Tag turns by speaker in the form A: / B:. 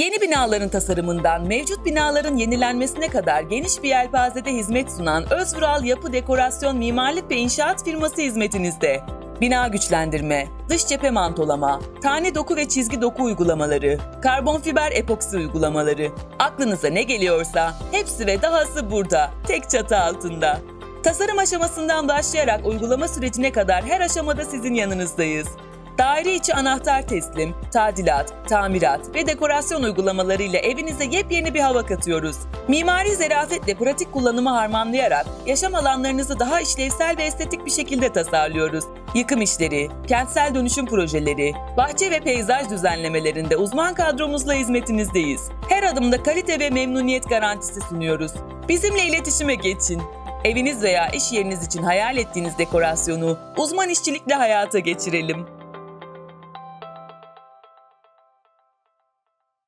A: Yeni binaların tasarımından mevcut binaların yenilenmesine kadar geniş bir yelpazede hizmet sunan Özvural Yapı Dekorasyon Mimarlık ve İnşaat firması hizmetinizde. Bina güçlendirme, dış cephe mantolama, tane doku ve çizgi doku uygulamaları, karbon fiber epoksi uygulamaları. Aklınıza ne geliyorsa hepsi ve dahası burada, tek çatı altında. Tasarım aşamasından başlayarak uygulama sürecine kadar her aşamada sizin yanınızdayız. Daire içi anahtar teslim, tadilat, tamirat ve dekorasyon uygulamalarıyla evinize yepyeni bir hava katıyoruz. Mimari zerafetle pratik kullanımı harmanlayarak yaşam alanlarınızı daha işlevsel ve estetik bir şekilde tasarlıyoruz. Yıkım işleri, kentsel dönüşüm projeleri, bahçe ve peyzaj düzenlemelerinde uzman kadromuzla hizmetinizdeyiz. Her adımda kalite ve memnuniyet garantisi sunuyoruz. Bizimle iletişime geçin. Eviniz veya iş yeriniz için hayal ettiğiniz dekorasyonu uzman işçilikle hayata geçirelim.